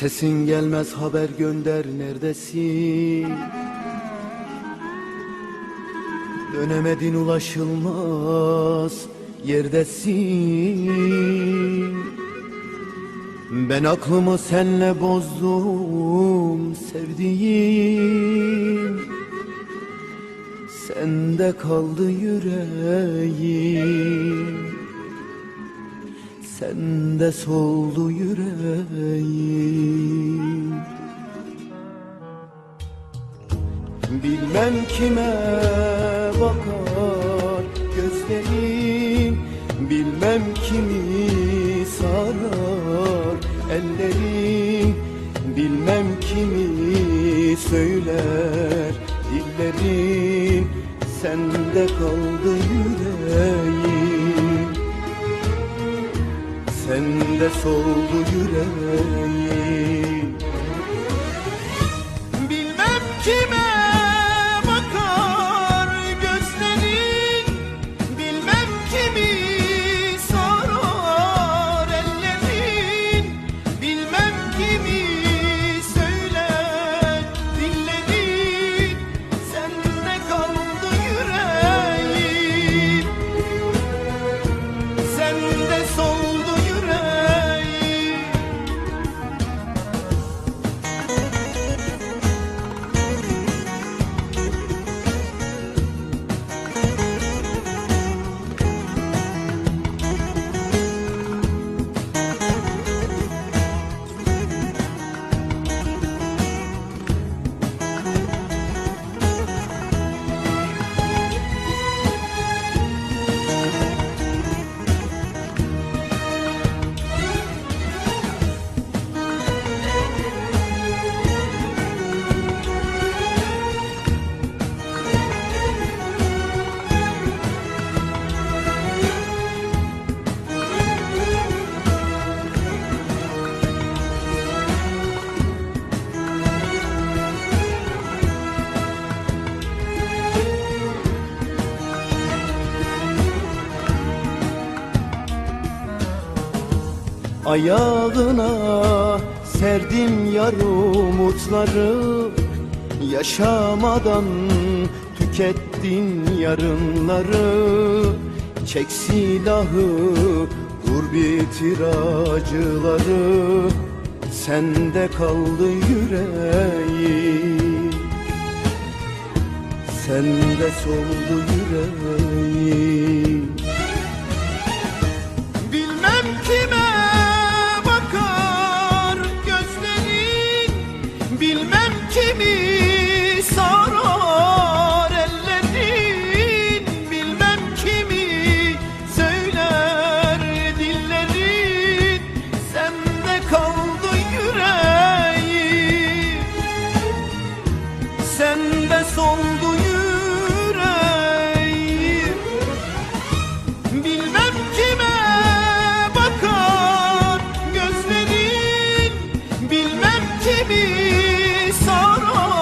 Sesin gelmez haber gönder neredesin? Dönemedin ulaşılmaz yerdesin. Ben aklımı senle bozdum sevdiğim. Sende kaldı yüreğim. Sende soldu yüreğim Bilmem kime bakar gözlerin Bilmem kimi sarar ellerin Bilmem kimi söyler dillerin Sende kaldı yüreğim. Sende soldu yüreğim Ayağına serdim yar umutları Yaşamadan tükettin yarınları. Çek silahı vur bitir acıları Sende kaldı yüreğim. Sende soldu yüreğim kimi sarar